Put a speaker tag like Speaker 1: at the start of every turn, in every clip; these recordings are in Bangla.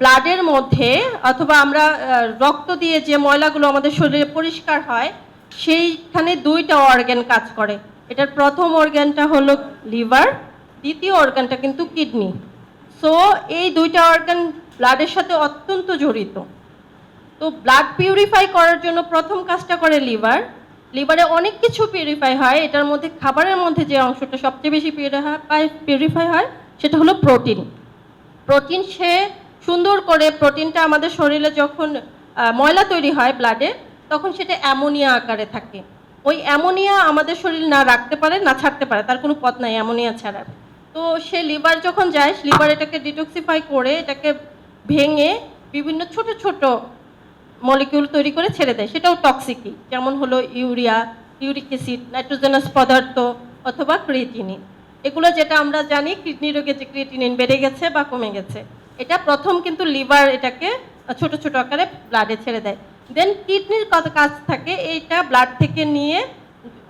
Speaker 1: ব্লাডের মধ্যে অথবা আমরা রক্ত দিয়ে যে ময়লাগুলো আমাদের শরীরে পরিষ্কার হয়, সেইখানে দুইটা অর্গান কাজ করে। এটার প্রথম অর্গানটা হলো লিভার দ্বিতীয় অর্গানটা কিন্তু কিডনি সো এই দুইটা অর্গান ব্লাডের সাথে অত্যন্ত জড়িত। তো ব্লাড পিউরিফাই করার জন্য প্রথম কাজটা করে লিভার লিভারে অনেক কিছু পিউরিফাই হয়। এটার মধ্যে খাবারের মধ্যে যে অংশটা সবচেয়ে বেশি পিউরিফাই পিউরিফাই হয়, সেটা হলো প্রোটিন প্রোটিন সে সুন্দর করে প্রোটিনটা আমাদের শরীরে যখন ময়লা তৈরি হয় ব্লাডে তখন সেটা অ্যামোনিয়া আকারে থাকে। ওই অ্যামোনিয়া আমাদের শরীর না রাখতে পারে, না ছাড়তে পারে, তার কোনো পথ নাই, অ্যামোনিয়া ছাড়ার তো সে লিভার যখন যায় লিভার এটাকে ডিটক্সিফাই করে, এটাকে ভেঙে বিভিন্ন ছোট ছোট মলিকিউল তৈরি করে ছেড়ে দেয়। সেটাও টক্সিকই যেমন হলো ইউরিয়া ইউরিক অ্যাসিড নাইট্রোজেনাস পদার্থ অথবা ক্রিয়েটিনিন এগুলো যেটা আমরা জানি কিডনি রোগে যে ক্রিয়েটিনিন বেড়ে গেছে বা কমে গেছে। এটা প্রথম কিন্তু লিভার এটাকে ছোট ছোট আকারে ব্লাডে ছেড়ে দেয়। দেন কিডনির কত কাজ থাকে, এইটা ব্লাড থেকে নিয়ে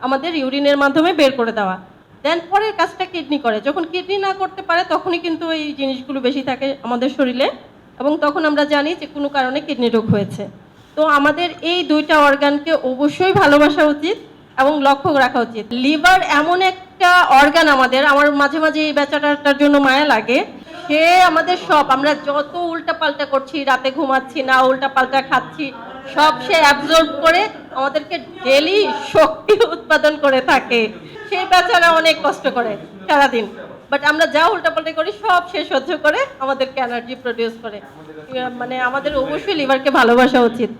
Speaker 1: আমাদের ইউরিনের মাধ্যমে বের করে দেওয়া। দেন পরের কাজটা কিডনি করে। যখন কিডনি না করতে পারে, তখনই কিন্তু এই জিনিসগুলো বেশি থাকে আমাদের শরীরে এবং তখন আমরা জানি যে কোনো কারণে কিডনি রোগ হয়েছে। তো আমাদের এই দুইটা অর্গানকে অবশ্যই ভালোবাসা উচিত এবং লক্ষ্য রাখা উচিত। লিভার এমন একটা অর্গান আমাদের, আমার মাঝে মাঝে এই বেচাটার জন্য মায়া লাগে সে আমাদের সব, আমরা যত উল্টা পাল্টা করছি, রাতে ঘুমাচ্ছি না উল্টা পাল্টা খাচ্ছি, সব সে অ্যাবজর্ব করে আমাদেরকে ডেলি শক্তি উৎপাদন করে থাকে। সে বেচারা অনেক কষ্ট করে সারাদিন। বাট আমরা যা উল্টাপাল্টা করি, সব সে সহ্য করে, আমাদেরকে এনার্জি প্রডিউস করে। মানে আমাদের অবশ্যই লিভারকে ভালোবাসা উচিত।